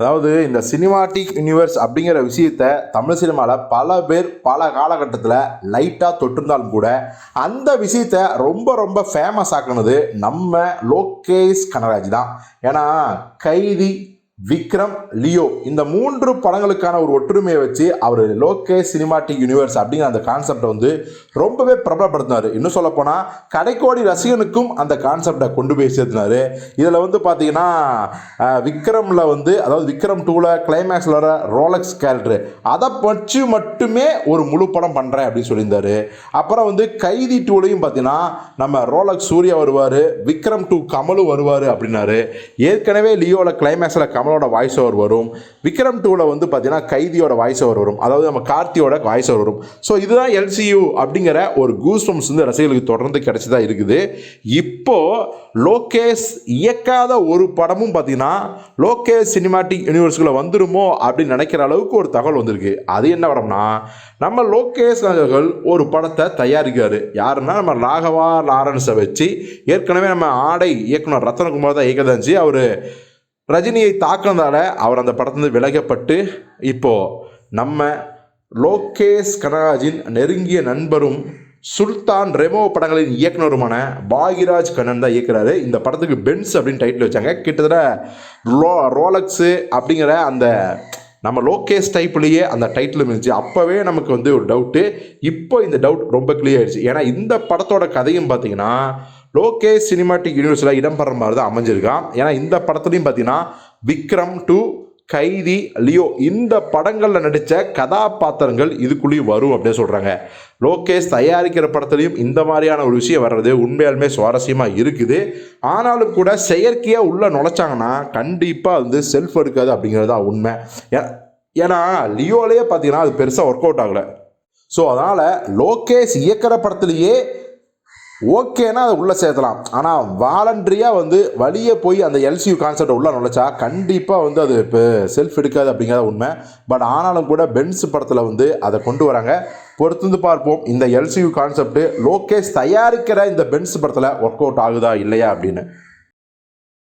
அதாவது இந்த cinematic universe அப்படிங்கிற விஷயத்த தமிழ் சினிமாவில் பல பேர் பல காலகட்டத்தில் லைட்டாக தொட்டிருந்தாலும் கூட அந்த விஷயத்த ரொம்ப ரொம்ப ஃபேமஸ் ஆக்குனது நம்ம லோகேஷ் கனராஜ் தான். ஏன்னா கைதி விக்ரம் லியோ இந்த மூன்று படங்களுக்கான ஒரு ஒற்றுமையை வச்சு அவர் லோகேஷ் சினிமாட்டிக் யூனிவர்ஸ் அப்படிங்கிற அந்த கான்செப்டை வந்து ரொம்பவே பிரபலப்படுத்தினார். இன்னும் சொல்லப்போனால் கடைக்கோடி ரசிகனுக்கும் அந்த கான்செப்டை கொண்டு போய் சேர்த்தினார். இதில் வந்து பார்த்தீங்கன்னா விக்ரமில் வந்து அதாவது விக்ரம் டூவில் கிளைமேக்ஸில் வர ரோலக்ஸ் கேரக்டர் அதை வச்சு மட்டுமே ஒரு முழு படம் பண்ணுறேன் அப்படின்னு சொல்லியிருந்தார். அப்புறம் வந்து கைதி டூலையும் பார்த்தீங்கன்னா நம்ம ரோலக்ஸ் சூர்யா வருவார் விக்ரம் டூ கமலும் வருவார் அப்படின்னாரு. ஏற்கனவே லியோவில் கிளைமேக்ஸில் கமலோட வாய்ஸ் ஓவர் வரும்? விக்ரம் டூவில் வந்து பார்த்தீங்கன்னா கைதியோட வாய்ஸ் ஓவர் வரும். அதாவது நம்ம கார்த்தியோட வாய்ஸ் ஓவர் வரும். ஸோ இதுதான் எல்சியூ அப்படிங்கிற ஒரு கூஸ்பம்ஸ் வந்து ரசிகர்களுக்கு தொடர்ந்து கிடைச்சதா இருக்குது. இப்போது லோகேஷ் இயக்காத ஒரு படமும் பார்த்தீங்கன்னா லோகேஷ் சினிமாட்டிக் யூனிவர்ஸ்குள்ளே வந்துருமோ அப்படின்னு நினைக்கிற அளவுக்கு ஒரு தகவல் வந்திருக்கு. அது என்ன படம்னா நம்ம லோகேஷ் அவர்கள் ஒரு படத்தை தயாரிக்கிறார். யாருன்னா நம்ம ராகவா லாரன்ஸை வச்சு ஏற்கனவே நம்ம ஆடை இயக்குனர் ரத்தனகுமார் தான் இயக்கதாச்சு அவர் ரஜினியை தாக்குனதால அவர் அந்த படத்துலேருந்து விலகப்பட்டு இப்போது நம்ம லோகேஷ் கனராஜின் நெருங்கிய நண்பரும் சுல்தான் ரெமோ படங்களின் இயக்குனருமான பாகிராஜ் கண்ணன் தான் இயக்குறாரு. இந்த படத்துக்கு பென்ஸ் அப்படின்னு டைட்டில் வச்சாங்க. கிட்டத்தட்ட ரோ ரோலக்ஸு அப்படிங்கிற அந்த நம்ம லோகேஷ் டைப்லேயே அந்த டைட்டில் இருந்துச்சு. அப்போவே நமக்கு வந்து ஒரு டவுட்டு இப்போ இந்த டவுட் ரொம்ப கிளியர் ஆயிடுச்சு. ஏன்னா இந்த படத்தோட கதையும் பார்த்தீங்கன்னா லோகேஷ் சினிமாட்டிக் யூனிவர்ஸில் இடம்பெற மாதிரி தான் அமைஞ்சிருக்கான் ஏன்னா இந்த படத்துலையும் பார்த்தீங்கன்னா விக்ரம் டு கைதி லியோ இந்த படங்களில் நடித்த கதாபாத்திரங்கள் இதுக்குள்ளேயும் வரும் அப்படின்னு சொல்கிறாங்க லோகேஷ் தயாரிக்கிற படத்துலையும் இந்த மாதிரியான ஒரு விஷயம் வர்றது உண்மையாலுமே சுவாரஸ்யமாக இருக்குது. ஆனாலும் கூட செயற்கையாக உள்ளே நுழைச்சாங்கன்னா கண்டிப்பாக வந்து செல்ஃப் எடுக்காது அப்படிங்கிறது தான் உண்மை. ஏன்னா லியோலேயே பார்த்தீங்கன்னா அது பெருசாக ஒர்க் அவுட் ஆகலை. ஸோ அதனால் லோகேஷ் இயக்கிற படத்துலேயே ஓகேனா அதை உள்ளே சேர்த்தலாம். ஆனால் வாலண்ட்ரியாக வந்து வழியே போய் அந்த எல்சியூ கான்செப்டை உள்ளே நுழைச்சா கண்டிப்பாக வந்து அது இப்போ செல்ஃப் எடுக்காது அப்படிங்கிறத உண்மை. பட் ஆனாலும் கூட பென்ஸ் படத்தில் வந்து அதை கொண்டு வராங்க. பொறுத்திருந்து பார்ப்போம். இந்த எல்சியூ கான்செப்ட் லோகேஷ் தயாரிக்கிற இந்த பென்ஸ் படத்தில் ஒர்க் அவுட் ஆகுதா இல்லையா அப்படின்னு.